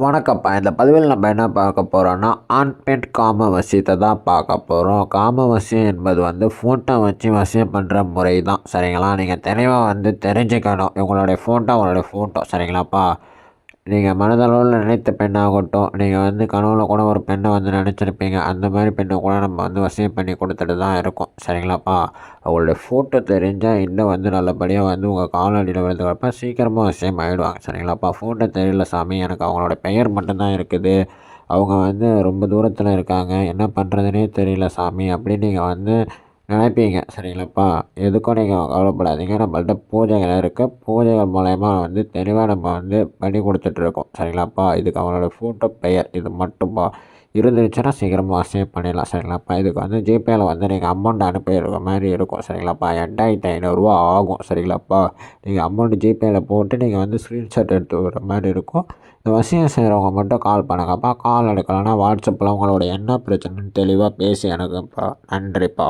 வணக்கம்ப்பா. இந்த பதிவில் நம்ம என்ன பார்க்க போகிறோன்னா ஆண் பெண் காம வசியத்தை தான் பார்க்க போகிறோம் காம வசியம் என்பது வந்து ஃபோட்டோ வச்சு வசியம் பண்ணுற முறை தான் சரிங்களா? நீங்கள் தெளிவாக வந்து தெரிஞ்சுக்கணும். உங்களுடைய ஃபோட்டோ உங்களுடைய ஃபோட்டோ சரிங்களாப்பா? நீங்கள் மனதளவில் நினைத்த பெண்ணாகட்டும் நீங்கள் வந்து கனவுல கூட ஒரு பெண்ணை வந்து நினச்சிருப்பீங்க. அந்த மாதிரி பெண்ணை கூட நம்ம வந்து வசியம் பண்ணி கொடுத்துட்டு தான் இருக்கோம். சரிங்களாப்பா? அவங்களுடைய ஃபோட்டோ தெரிஞ்சால் இன்னும் வந்து நல்லபடியாக வந்து உங்கள் காலடியில் விழுந்துக்கிறப்ப சீக்கிரமாக வசியம் ஆகிடுவாங்க சரிங்களாப்பா? ஃபோட்டோ தெரியல சாமி. எனக்கு அவங்களோட பெயர் மட்டும்தான் இருக்குது. அவங்க வந்து ரொம்ப தூரத்தில் இருக்காங்க. என்ன பண்ணுறதுனே தெரியல சாமி. அப்படின்னு நீங்கள் வந்து நினைப்பீங்க. சரிங்களாப்பா எதுக்கும் நீங்கள் கவலைப்படாதீங்க. நம்மள்ட்ட பூஜைகள் இருக்குது பூஜைகள் மூலயமா வந்து தெளிவாக நம்ம வந்து பண்ணி கொடுத்துட்ருக்கோம். சரிங்களாப்பா இதுக்கு அவங்களோட ஃபோட்டோ பெயர் இது மட்டும்பா. இருந்துச்சுன்னா சீக்கிரமாக சேவ் பண்ணிடலாம். சரிங்களாப்பா இதுக்கு வந்து ஜிபேயில் வந்து நீங்கள் அமௌண்ட் அனுப்பிடுற மாதிரி இருக்கும். சரிங்களாப்பா எட்டாயிரத்தி ஐநூறுரூவா ஆகும். சரிங்களாப்பா நீங்கள் அமௌண்ட் ஜிபேயில் போட்டு நீங்கள் வந்து ஸ்க்ரீன்ஷாட் எடுத்து விடுற மாதிரி இருக்கும். இந்த வசியம் செய்கிறவங்க மட்டும் கால் பண்ணுங்கப்பா. கால் எடுக்கலைன்னா வாட்ஸ்அப்பில் உங்களோட என்ன பிரச்சனைன்னு தெளிவாக பேசி எனக்குப்பா நன்றிப்பா.